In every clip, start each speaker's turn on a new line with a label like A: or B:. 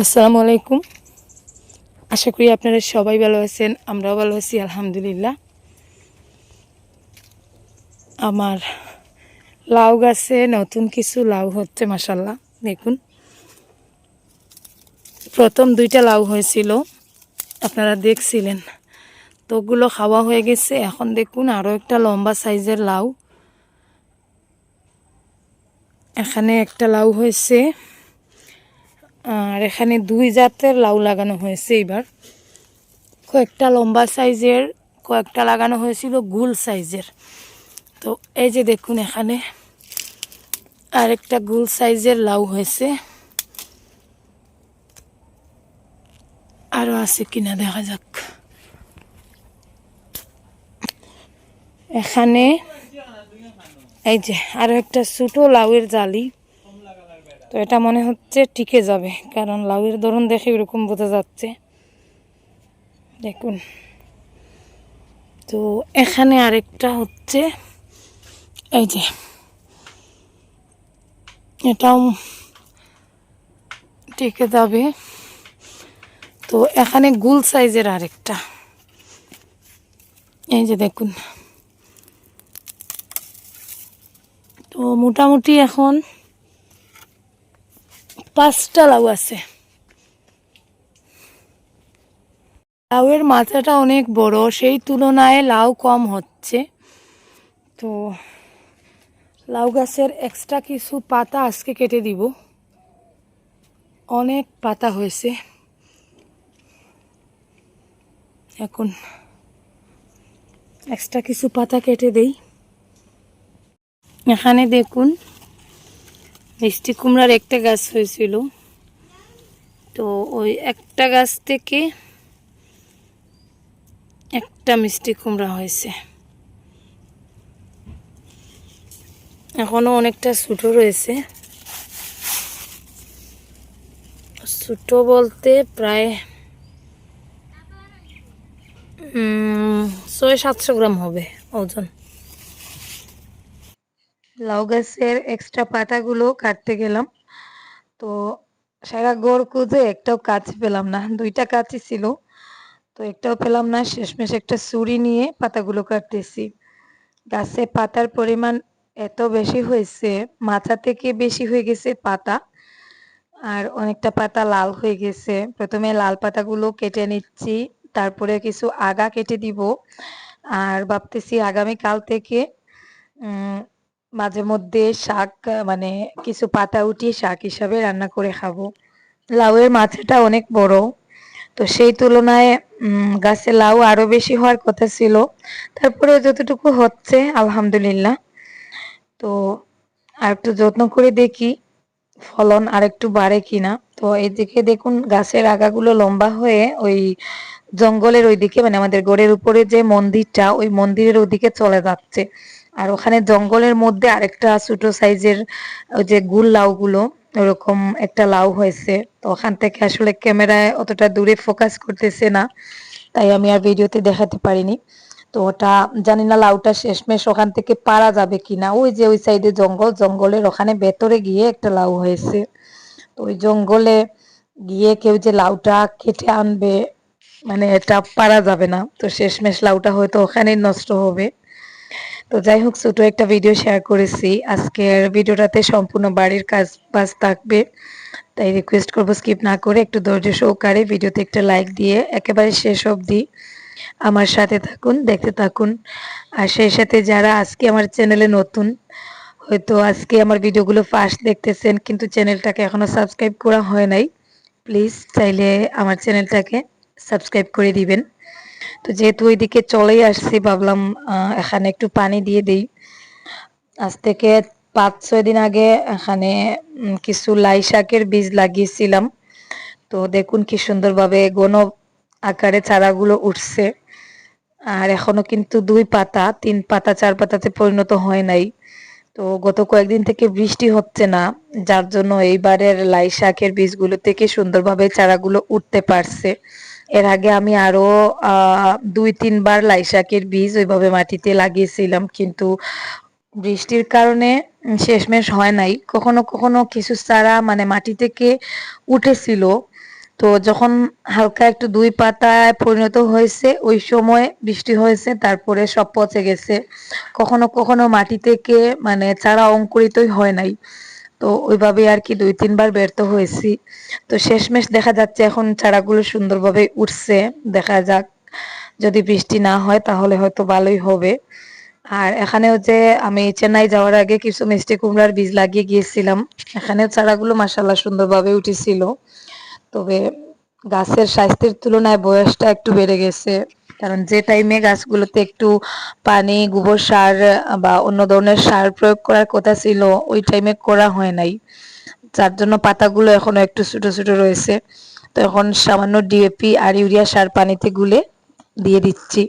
A: আসসালামু আলাইকুম। আশা করি আপনারা সবাই ভালো আছেন, আমরাও ভালো আছি, আলহামদুলিল্লাহ। আমার লাউ গাছে নতুন কিছু লাউ হচ্ছে মাসাল্লাহ দেখুন। প্রথম দুইটা লাউ হয়েছিল, আপনারা দেখছিলেন। তো ওগুলো খাওয়া হয়ে গেছে, এখন দেখুন আরও একটা লম্বা সাইজের লাউ। এখানে একটা লাউ হয়েছে। আর এখানে দুই জাতের লাউ লাগানো হয়েছে এইবার। কয়েকটা লম্বা সাইজের, কয়েকটা লাগানো হয়েছিল গুল সাইজের। তো এই যে দেখুন এখানে, আরেকটা গুল সাইজের লাউ হয়েছে। আরও আছে কিনা দেখা যাক। এখানে এই যে আরও একটা ছোটো লাউয়ের জালি। তো এটা মনে হচ্ছে টিকে যাবে, কারণ লাউয়ের ধরন দেখে এরকম বোঝা যাচ্ছে। দেখুন। তো এখানে আরেকটা হচ্ছে, এই যে। এটাও টিকে যাবে। তো এখানে গুল সাইজের আরেকটা। এই যে দেখুন। তো মোটামুটি এখন পাঁচটা লাউ আছে। লাউয়ের মাথাটা অনেক বড়, সেই তুলনায় লাউ কম হচ্ছে। তো লাউ গাছের এক্সট্রা কিছু পাতা আজকে কেটে দিব। অনেক পাতা হয়েছে। এখন এক্সট্রা কিছু পাতা কেটে দেই। এখানে দেখুন মিষ্টি কুমড়ার একটা গাছ হয়েছিল। তো ওই একটা গাছ থেকে একটা মিষ্টি কুমড়া হয়েছে। এখনও অনেকটা ছোটো রয়েছে। ছোটো বলতে প্রায় ছয় সাতশো গ্রাম হবে ওজন। লাউ গাছের এক্সট্রা পাতাগুলো কাটতে গেলাম। তো সারা গোড় খুঁজে একটাও কাজ পেলাম না, দুইটা কাঁচি ছিল। তো একটাও পেলাম না, শেষমেশ একটা ছুরি নিয়ে পাতাগুলো কাটতেছি। গাছে পাতার পরিমাণ এত বেশি হয়েছে, মাথা থেকে বেশি হয়ে গেছে পাতা, আর অনেকটা পাতা লাল হয়ে গেছে। প্রথমে লাল পাতাগুলো কেটে নিচ্ছি, তারপরে কিছু আগা কেটে দিব। আর ভাবতেছি আগামীকাল থেকে মাঝে মধ্যে শাক মানে কিছু পাতা উঠিয়ে শাক হিসাবে রান্না করে খাব। লাউয়ের মাথাটা অনেক বড়। তো সেই তুলনায় গাছে লাউ আরও বেশি হওয়ার কথা ছিল। তারপরে যতটুকু হচ্ছে, আলহামদুলিল্লাহ। তো আর একটু যত্ন করে দেখি, ফলন আর একটু বাড়ে কিনা। তো এদিকে দেখুন, গাছের আগাগুলো লম্বা হয়ে ওই জঙ্গলের ওইদিকে মানে আমাদের গড়ের উপরে যে মন্দিরটা, ওই মন্দিরের ওইদিকে চলে যাচ্ছে। আর ওখানে জঙ্গলের মধ্যে আরেকটা ছোট সাইজের ওই যে গুল লাউগুলো, ওরকম একটা লাউ হয়েছে। তো ওখান থেকে আসলে ক্যামেরায় অতটা দূরে ফোকাস করতেছে না, তাই আমি আর ভিডিওতে দেখাতে পারিনি। তো ওটা, জানি না লাউটা শেষমেশ ওখান থেকে পারা যাবে কিনা। ওই যে ওই সাইডে জঙ্গল, জঙ্গলের ওখানে ভেতরে গিয়ে একটা লাউ হয়েছে। তো ওই জঙ্গলে গিয়ে কেউ যে লাউটা কেটে আনবে মানে এটা পারা যাবে না। তো শেষমেশ লাউটা হয়তো ওখানেই নষ্ট হবে। তো যাই হোক, ছোট একটা ভিডিও শেয়ার করেছি। আজকের ভিডিওটাতে সম্পূর্ণ বাড়ির কাজ বাজ থাকবে। তাই রিকোয়েস্ট করব স্কিপ না করে একটু ধৈর্য সহকারে ভিডিওতে একটা লাইক দিয়ে একেবারে শেষ অবধি আমার সাথে থাকুন, দেখতে থাকুন। আর সেই সাথে যারা আজকে আমার চ্যানেলে নতুন, হয়তো আজকে আমার ভিডিওগুলো ফার্স্ট দেখতেছেন, কিন্তু চ্যানেলটাকে এখনও সাবস্ক্রাইব করা হয় নাই প্লিজ চাইলে আমার চ্যানেলটাকে সাবস্ক্রাইব করে দিবেন। তো যেহেতু ওইদিকে চলেই আসছি, ভাবলাম এখানে একটু পানি দিয়ে দিই। আজ থেকে পাঁচ, ছয় দিন আগে এখানে কিছু লাই শাকের বীজ লাগিয়েছিলাম। তো দেখুন কি সুন্দরভাবে গণ আকারে চারাগুলো উঠছে। আর এখনও কিন্তু দুই পাতা, তিন পাতা, চার পাতাতে পরিণত হয় নাই। তো গত কয়েকদিন থেকে বৃষ্টি হচ্ছে না, যার জন্য এইবারের লাই শাকের বীজগুলো থেকে সুন্দরভাবে চারাগুলো উঠতে পারছে। এর আগে আমি আরও দুই, তিনবার লাই শাকের বীজ ওইভাবে মাটিতে লাগিয়েছিলাম, কিন্তু বৃষ্টির কারণে শেষমেশ হয় নাই। কখনো কখনো কিছু চারা মানে মাটি থেকে উঠেছিল। তো যখন হালকা একটু দুই পাতায় পরিণত হয়েছে, ওই সময় বৃষ্টি হয়েছে, তারপরে সব পচে গেছে। কখনো কখনো মাটি থেকে মানে চারা অঙ্কুরিতই হয় নাই। তো ওইভাবে আর কি দুই, তিনবার ব্যর্থ হয়েছি। তো শেষমেশ দেখা যাচ্ছে এখন চারাগুলো সুন্দরভাবে উঠছে, দেখা যাক। যদি বৃষ্টি না হয় তাহলে হয়তো ভালোই হবে। আর এখানেও যে আমি চেন্নাই যাওয়ার আগে কিছু মিষ্টি কুমড়ার বীজ লাগিয়ে গিয়েছিলাম। এখানেও চারাগুলো মাসাল্লাহ সুন্দরভাবে উঠেছিল। তবে গাছের স্বাস্থ্যের তুলনায় বয়সটা একটু বেড়ে গেছে। কারণ যে টাইমে গাছগুলোতে একটু পানি, গোবর সার বা অন্য ধরনের সার প্রয়োগ করার কথা ছিল, ওই টাইমে করা হয় নাই। যার জন্য পাতাগুলো এখনও একটু ছোট ছোট রয়েছে। তো এখন সামান্য ডিএপি আর ইউরিয়া সার পানিতে গুলে দিয়ে দিচ্ছি।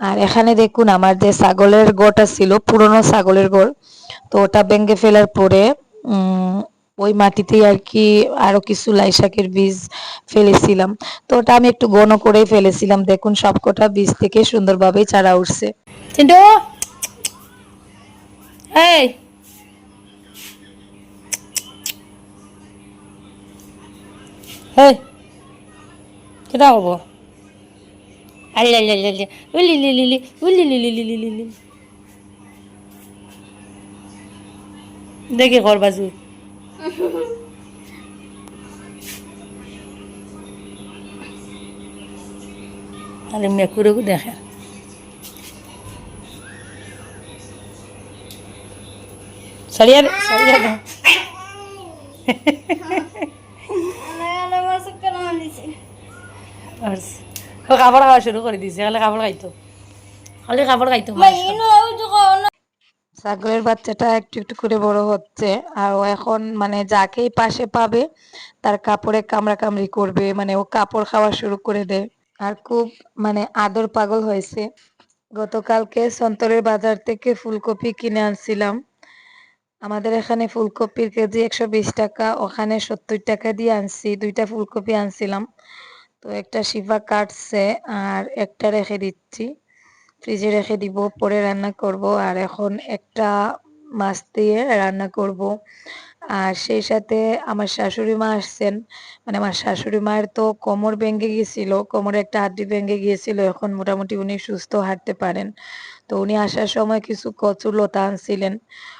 A: আর এখানে দেখুন, আমার যে ছাগলের গোটা ছিল পুরনো ছাগলের গোড় তো ওটা ভেঙে ফেলার পরে ওই মাটিতেই আর কি আরও কিছু লাই শাকের বীজ ফেলেছিলাম। তো ওটা আমি একটু ঘন করেই ফেলেছিলাম। দেখুন, সবকটা বীজ থেকে সুন্দরভাবেই চারা উঠছে।
B: চিন্টু এই! হেই কেটা হব? লি ঘর বাজু। তাহলে মেকুরেও দেখে। সরিয়ে সরিয়ে। আর ও কাপড় খাওয়া শুরু করে দিছে খালি কাপড় খাইতো খালি কাপড় খাইতো
A: ছাগলের বাচ্চাটা একটু একটু করে বড় হচ্ছে, আর ও এখন মানে যাকেই পাশে পাবে, তার কাপড়ে কামড়া কামড়ি করবে মানে ও কাপড় খাওয়া শুরু করে দেয়। আর খুব মানে আদর পাগল হয়েছে। গতকালকে সন্তরের বাজার থেকে ফুলকপি কিনে আনছিলাম। আমাদের এখানে ফুলকপির কেজি একশো বিশ টাকা, ওখানে সত্তর টাকা দিয়ে আনছি, দুইটা ফুলকপি আনছিলাম। তো একটা শিফা কাটছে, আর একটা রেখে দিচ্ছি। ফ্রিজে রেখে দিব, পরে রান্না করব, আর এখন একটা মাছ দিয়ে রান্না করব। আর সেই সাথে আমার শাশুড়ি মা আসছেন মানে আমার শাশুড়ি মায়ের তো কোমর ভেঙে গিয়েছিল, কোমরে একটা হাড্ডি ভেঙে গিয়েছিল, এখন মোটামুটি উনি সুস্থ হাঁটতে পারেন। তো উনি আসার সময় কিছু কচুর লতা আনছিলেন।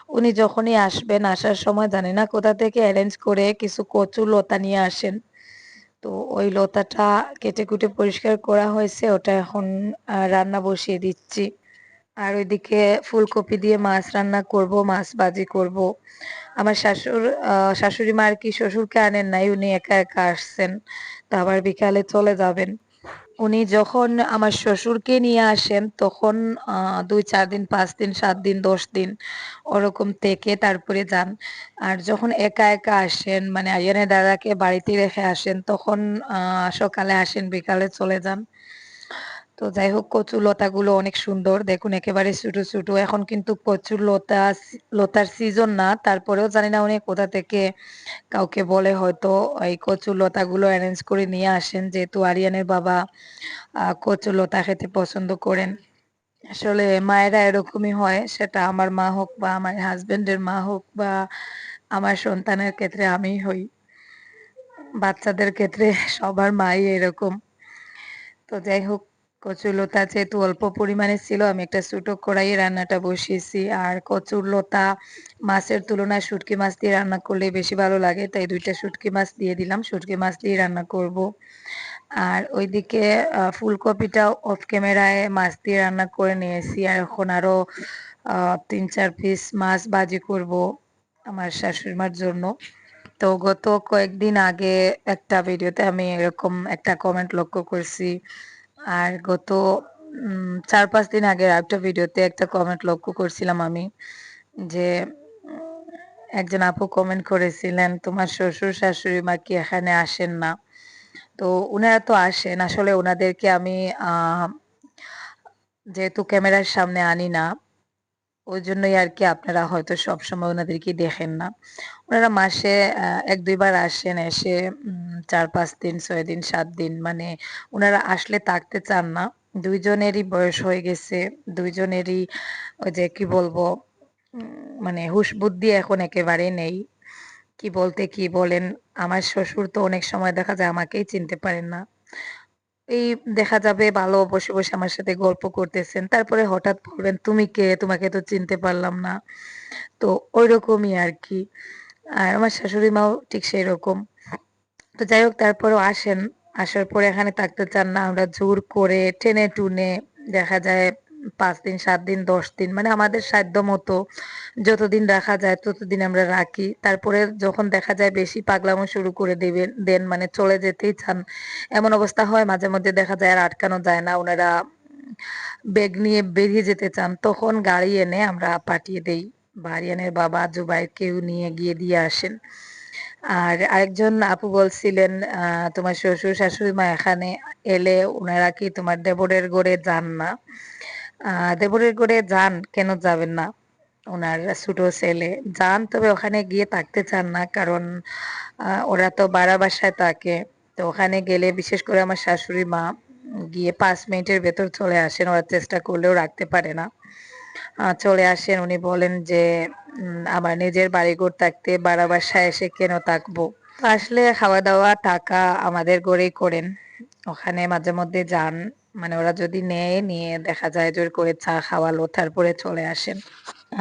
A: উনি যখনই আসবেন, আসার সময় জানি না কোথা থেকে অ্যারেঞ্জ করে কিছু কচুর লতা নিয়ে আসেন। তো ওই লতাটা কেটে কুটে পরিষ্কার করা হয়েছে, ওটা এখন রান্না বসিয়ে দিচ্ছি। আর ওইদিকে ফুলকপি দিয়ে মাছ রান্না করব, মাছ ভাজি করব। আমার শাশুর শাশুড়ি মা আর কি শ্বশুরকে আনেন নাই, উনি একা একা আসছেন। তো আবার বিকালে চলে যাবেন। উনি যখন আমার শ্বশুরকে নিয়ে আসেন, তখন দুই, চার দিন, পাঁচ দিন, সাত দিন, দশ দিন ওরকম থেকে তারপরে যান। আর যখন একা একা আসেন মানে আয়নে দাদাকে বাড়িতে রেখে আসেন, তখন সকালে আসেন, বিকালে চলে যান। তো যাই হোক কচু লতাগুলো অনেক সুন্দর। দেখুন, একেবারে ছোটো ছোটো। এখন কিন্তু কচুর লতা, লতার সিজন না, তারপরেও জানি না উনি কোথা থেকে কাউকে বলে হয়তো এই কচু লতাগুলো অ্যারেঞ্জ করে নিয়ে আসেন, যেহেতু আরিয়ানের বাবা কচু লতা খেতে পছন্দ করেন। আসলে মায়েরা এরকমই হয়, সেটা আমার মা হোক বা আমার হাজবেন্ডের মা হোক বা আমার সন্তানের ক্ষেত্রে আমি হই। বাচ্চাদের ক্ষেত্রে সবার মাই এরকম। তো যাই হোক কচুর লতা যেহেতু অল্প পরিমাণে ছিল, আমি একটা ছোটো কড়াইয়ে রান্নাটা বসিয়েছি। আর কচুর লতা মাছের তুলনায় শুটকি মাছ দিয়ে রান্না করলে বেশি ভালো লাগে, তাই দুইটা শুটকি মাছ দিয়ে দিলাম। শুটকি মাছ দিয়ে রান্না করব। আর ওইদিকে ফুলকপিটা অফ ক্যামেরায় মাছ দিয়ে রান্না করে নিয়েছি। আর এখন আরও তিন চার পিস মাছ বাজি করব আমার শাশুড়ি মার জন্য। তো গত কয়েকদিন আগে একটা ভিডিওতে আমি এরকম একটা কমেন্ট লক্ষ্য করছি। আর গত চার পাঁচ দিন আগে একটা ভিডিওতে একটা কমেন্ট লক্ষ্য করছিলাম আমি যে, একজন আপু কমেন্ট করেছিলেন, তোমার শ্বশুর শাশুড়ি মা কি এখানে আসেন না? তো ওনারা তো আসেন, আসলে ওনাদেরকে আমি যেহেতু ক্যামেরার সামনে আনি না ওই জন্যই আর কি আপনারা হয়তো সবসময় ওনাদেরকে দেখেন না ওনারা মাসে এক দুইবার আসেন এসে চার পাঁচ দিন ছয় দিন সাত দিন মানে ওনারা আসলে থাকতে চান না দুইজনেরই বয়স হয়ে গেছে দুইজনেরই ওই যে কি বলব মানে হুশ বুদ্ধি এখন একেবারে নেই। কি বলতে কি বলেন, আমার শ্বশুর তো অনেক সময় দেখা যায় আমাকেই চিনতে পারেন না। এই দেখা যাবে ভালো বসে, বসে আমার সাথে গল্প করতেছেন। তারপরে হঠাৎ বলবেন, "তুমি কে? তোমাকে তো চিনতে পারলাম না।" তো ওই রকমই আর আমার শাশুড়ি মাও ঠিক সেই রকম তো যাই হোক তারপরেও আসেন। আসার পরে এখানে থাকতে চান না। আমরা জোর করে টেনে-টুনে দেখা যায় ৫ দিন, সাত দিন, ১০ দিন মানে আমাদের সাধ্য মতো যতদিন রাখা যায় ততদিন আমরা রাখি। তারপরে যখন দেখা যায় বেশি পাগলামো শুরু করে দেবেন দেন মানে চলে যেতেই চান। এমন অবস্থা হয় মাঝে মধ্যে দেখা যায় আর আটকানো যায় না। ওনারা ব্যাগ নিয়ে বেরিয়ে যেতে চান। তখন গাড়ি এনে আমরা পাঠিয়ে দেই। বা আরিয়ানের বাবা, জুবাইর কেউ নিয়ে গিয়ে দিয়ে আসেন। আর আরেকজন আপু বলছিলেন, "তোমার শ্বশুর শাশুড়ি মা এখানে এলে ওনারা কি তোমার দেবরের ঘরে যান না?" দেবরের ঘরে যান, কেন যাবেন না? ওনার ছোট ছেলে যান তবে ওখানে গিয়ে থাকতে চান না। কারণ ওরা তো ভাড়া বাসায় থাকে। তো ওখানে গেলে বিশেষ করে আমার শাশুড়ি মা গিয়ে পাঁচ মিনিটের ভেতর চলে আসেন। ওরা চেষ্টা করলেও রাখতে পারে না। চলে আসেন উনি বলেন যে, "আমার নিজের বাড়িঘর থাকতে ভাড়া বাসায় এসে কেন থাকব?" আসলে খাওয়া-দাওয়া, টাকা আমাদের ঘরেই করেন। ওখানে মাঝে মধ্যে যান। মানে ওরা যদি নেয়, নিয়ে দেখা যায় জোর করে চা খাওয়ালো, তারপরে চলে আসেন।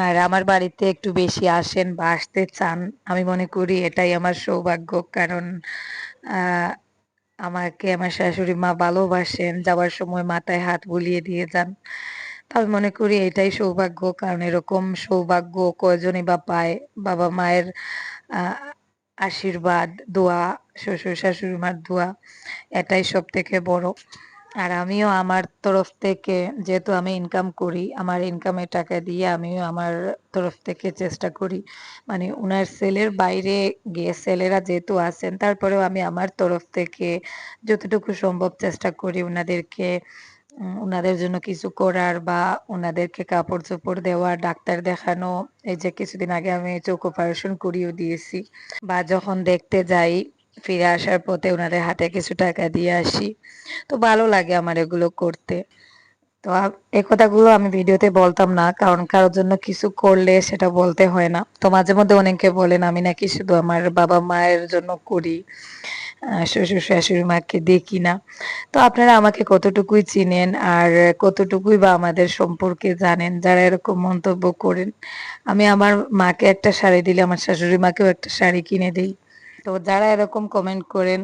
A: আর আমার বাড়িতে একটু বেশি আসেন বা আসতে চান। আমি মনে করি এটাই আমার সৌভাগ্য। কারণ আমাকে আমার শাশুড়ি মা ভালোবাসেন। যাওয়ার সময় মাথায় হাত বুলিয়ে দিয়ে যান। আমি মনে করি এটাই সৌভাগ্য। কারণ এরকম সৌভাগ্য কয়জনই বা পায়। বাবা-মায়ের আ আশীর্বাদ, দোয়া, শ্বশুর-শাশুড়ি মার দোয়া এটাই সব থেকে বড়। আর আমিও আমার তরফ থেকে যেহেতু আমি ইনকাম করি, আমার ইনকামের টাকা দিয়ে আমিও আমার তরফ থেকে চেষ্টা করি। মানে উনার সেলের বাইরে গিয়ে ছেলেরা যেহেতু আছেন, তারপরেও আমি আমার তরফ থেকে যতটুকু সম্ভব চেষ্টা করি উনাদেরকে উম উনাদের জন্য কিছু করার বা উনাদেরকে কাপড়-চোপড় দেওয়া, ডাক্তার দেখানো। এই যে কিছুদিন আগে আমি চোখ অপারেশন করিয়েও দিয়েছি। বা যখন দেখতে যাই, ফিরে আসার পথে ওনাদের হাতে কিছু টাকা দিয়ে আসি। তো ভালো লাগে আমার এগুলো করতে। তো এই কথাগুলো আমি ভিডিওতে বলতাম না। কারণ কারোর জন্য কিছু করলে সেটা বলতে হয় না। তো মাঝে মধ্যে অনেকে বলেন, আমি নাকি শুধু আমার বাবা-মায়ের জন্য করি। শ্বশুর-শাশুড়ি মাকে দেখি না। তো আপনারা আমাকে কতটুকুই চিনেন আর কতটুকুই বা আমাদের সম্পর্কে জানেন, যারা এরকম মন্তব্য করেন। আমি আমার মাকে একটা শাড়ি দিলে, আমার শাশুড়ি মাকেও একটা শাড়ি কিনে দেই। তো যারা এরকম কমেন্ট করেন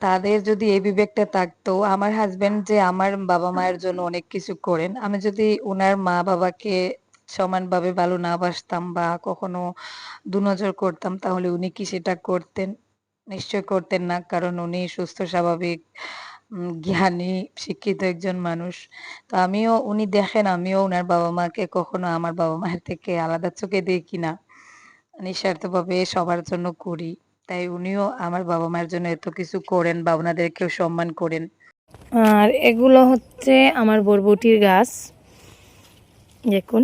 A: তাদের যদি এই বিবেকটা থাকতো, আমার হাসব্যান্ড যে আমার বাবা-মায়ের জন্য অনেক কিছু করেন। আমি যদি ওনার মা-বাবাকে সমানভাবে ভালো না বাসতাম বা কখনো দুনজর করতাম তাহলে উনি কি সেটা করতেন? নিশ্চয় করতেন না। কারণ উনি সুস্থ স্বাভাবিক জ্ঞানী, শিক্ষিত একজন মানুষ। তো আমিও উনি দেখেন আমিও উনার বাবা-মাকে কখনো আমার বাবা-মায়ের থেকে আলাদা চোখে দেখি না। নিঃস্বার্থভাবে সবার জন্য করি। তাই উনিও আমার বাবা-মায়ের জন্য এত কিছু করেন বা উনাদেরকেও সম্মান করেন।
B: আর এগুলো হচ্ছে আমার বরবটির গাছ। দেখুন।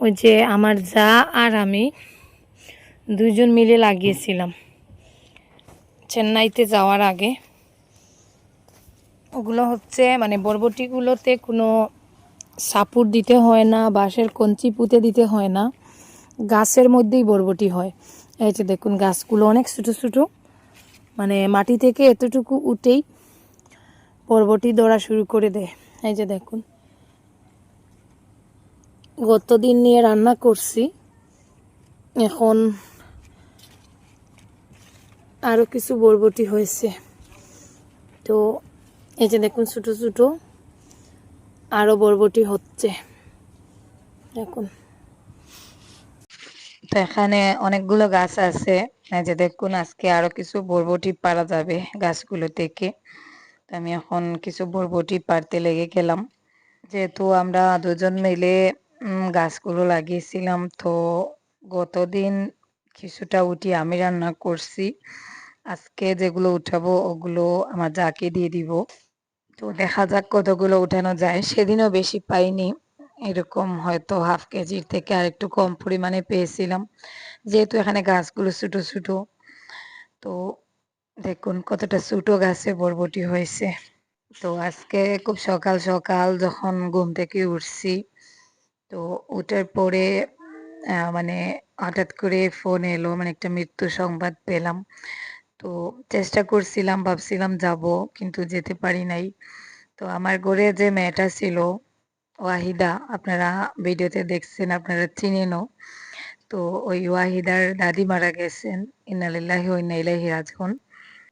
B: ওই যে আমার যা আর আমি দুইজন মিলে লাগিয়েছিলাম। চেন্নাইতে যাওয়ার আগে। ওগুলো হচ্ছে মানে বরবটিগুলোতে কোনো সাপুর দিতে হয় না, বাঁশের কঞ্চি পুঁতে দিতে হয় না। গাছের মধ্যেই বরবটি হয়। এই যে দেখুন গাছগুলো অনেক ছোটো ছোটো। মানে মাটি থেকে এতটুকু উঠেই বরবটি ধরা শুরু করে দেয়। এই যে দেখুন। গত দিন নিয়ে রান্না করছি। এখন আরও কিছু বরবটি হয়েছে। তো এই যে দেখুন ছোটো ছোটো আরও বরবটি হচ্ছে। দেখুন।
A: তো এখানে অনেকগুলো গাছ আছে। যে দেখুন, আজকে আরও কিছু বরবটি পাড়া যাবে গাছগুলো থেকে। তো আমি এখন কিছু বরবটি পাড়তে লেগে গেলাম। যেহেতু আমরা দুজন মিলে গাছগুলো লাগিয়েছিলাম, তো গতদিন কিছুটা উঠি আমি রান্না করছি। আজকে যেগুলো উঠাবো, ওগুলো আমার যাকে দিয়ে দিব। তো দেখা যাক কতগুলো উঠানো যায়। সেদিনও বেশি পাইনি। এরকম হয়তো হাফ কেজির থেকে আর একটু কম পরিমাণে পেয়েছিলাম। যেহেতু এখানে গাছগুলো ছোট, ছোট। তো দেখুন কতটা ছোট গাছে বরবটি হয়েছে। তো আজকে খুব সকাল, সকাল যখন ঘুম থেকে উঠছি, তো ওটার পরে মানে হঠাৎ করে ফোন এলো মানে একটা মৃত্যু সংবাদ পেলাম তো চেষ্টা করছিলাম ভাবছিলাম যাব কিন্তু যেতে পারি নাই তো আমার ঘরে যে মেয়েটা ছিল ওয়াহিদা আপনারা ভিডিওতে দেখছেন, আপনারা চিনেনও তো ওই ওয়াহিদার দাদি মারা গেছেন। ইনালিল্লাহি ইলাইহি রাজিউন।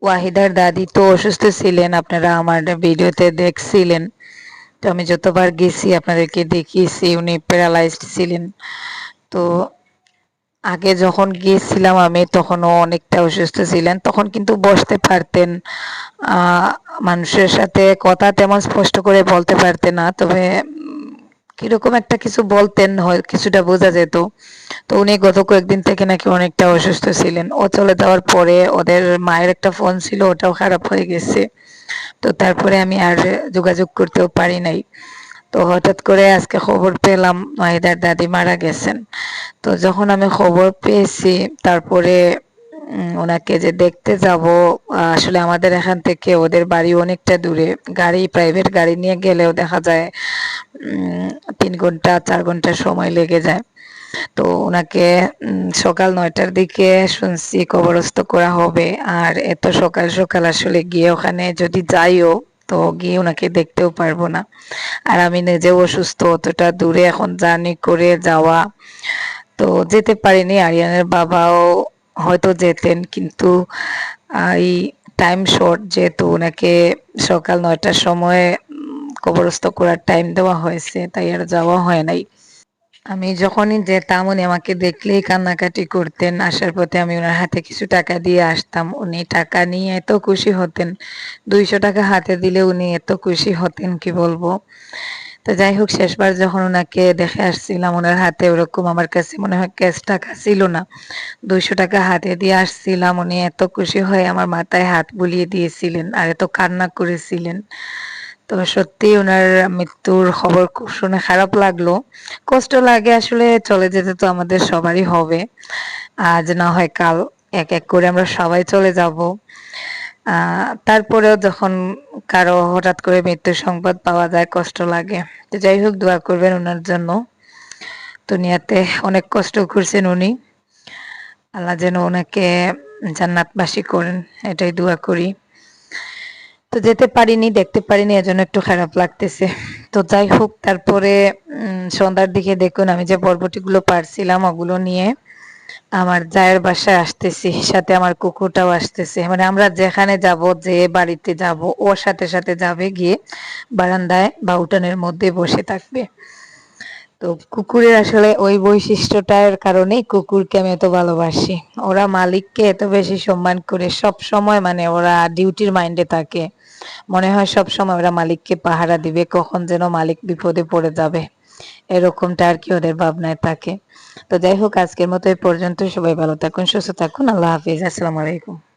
A: ওয়াহিদার দাদি তো অসুস্থ ছিলেন, আপনারা আমার ভিডিওতে দেখছিলেন। তো আমি যতবার গেছি, আপনাদেরকে দেখিয়েছি, উনি প্যারালাইজড ছিলেন। তো আগে যখন গিয়েছিলাম আমি, তখনও অনেকটা অসুস্থ ছিলেন। তখন কিন্তু বসতে পারতেন মানুষের সাথে কথা তেমন স্পষ্ট করে বলতে পারতেন না। তবে কীরকম একটা কিছু বলতেন, হয় কিছুটা বোঝা যেত। তো উনি গত কয়েকদিন থেকে নাকি অনেকটা অসুস্থ ছিলেন। ও চলে যাওয়ার পরে ওদের মায়ের একটা ফোন ছিল, ওটাও খারাপ হয়ে গেছে। তো তারপরে আমি আর যোগাযোগ করতেও পারি নাই। তো হঠাৎ করে আজকে খবর পেলাম মাহিদার দাদি মারা গেছেন। তো যখন আমি খবর পেয়েছি, তারপরে ওনাকে যে দেখতে যাব, আসলে আমাদের এখান থেকে ওদের বাড়ি অনেকটা দূরে। গাড়ি প্রাইভেট গাড়ি নিয়ে গেলেও দেখা যায় তিন ঘণ্টা, চার ঘণ্টা সময় লেগে যায়। তো ওনাকে সকাল নয়টার দিকে শুনছি কবরস্থ করা হবে। আর এত সকাল সকাল আসলে গিয়ে ওখানে যদি যাইও, তো গিয়ে ওনাকে দেখতেও পারব না। আর আমি নিজেও অসুস্থ, অতটা দূরে এখন জার্নি করে যাওয়া, তো যেতে পারিনি। আরিয়ানের বাবাও হয়তো যেতেন, কিন্তু এই টাইম শর্ট যেহেতু ওনাকে সকাল নয়টার সময় কবরস্থ করার টাইম দেওয়া হয়েছে, তাই আর যাওয়া হয় নাই। আমি যখনই যেতাম, উনি আমাকে দেখলেই কান্নাকাটি করতেন। আসার পথে আমি ওনার হাতে কিছু টাকা দিয়ে আসতাম। উনি টাকা নিয়ে এত খুশি হতেন। দুইশো টাকা হাতে দিলে উনি এত খুশি হতেন, কি বলব? তো যাই হোক শেষবার যখন ওনাকে দেখে আসছিলাম ওনার হাতে ওরকম আমার কাছে মনে হয় ক্যাশ টাকা ছিল না। দুইশো টাকা হাতে দিয়ে আসছিলাম, উনি এত খুশি হয়ে আমার মাথায় হাত বুলিয়ে দিয়েছিলেন আর এত কান্না করেছিলেন। তো সত্যি ওনার মৃত্যুর খবর খুব শুনে খারাপ লাগল। কষ্ট লাগে আসলে, চলে যেতে তো আমাদের সবারই হবে। আজ না হয় কাল এক এক করে আমরা সবাই চলে যাব। তারপরেও যখন কারও হঠাৎ করে মৃত্যুর সংবাদ পাওয়া যায়, কষ্ট লাগে। তো যাই হোক, দোয়া করবেন ওনার জন্য। দুনিয়াতে অনেক কষ্ট করছেন উনি। আল্লাহ যেন ওনাকে জান্নাতবাসী করেন, এটাই দোয়া করি। তো যেতে পারিনি, দেখতে পারিনি, এজন্য একটু খারাপ লাগতেছে। তো যাই হোক, তারপরে সন্ধ্যার দিকে দেখুন আমি যে বরবটিগুলো পারছিলাম, ওগুলো নিয়ে আমার জায়ের বাসায় আসতেছি, সাথে আমার কুকুরটাও আসতেছে। মানে আমরা যেখানে যাব, যে বাড়িতে যাব ওর সাথে সাথে যাবে গিয়ে বারান্দায় বা উঠানের মধ্যে বসে থাকবে। তো কুকুরের আসলে ওই বৈশিষ্ট্যটার কারণেই কুকুরকে আমি এত ভালোবাসি। ওরা মালিককে এত বেশি সম্মান করে, সব সময় মানে ওরা ডিউটির মাইন্ডে থাকে। মনে হয় সব সময় ওরা মালিককে পাহারা দিবে, কখন যেন মালিক বিপদে পড়ে যাবে। এরকমটা আর কি ওদের ভাবনায় থাকে। তো যাই হোক, আজকের মতো এই পর্যন্ত। সবাই ভালো থাকুন, সুস্থ থাকুন। আল্লাহ হাফিজ। আসসালামু আলাইকুম।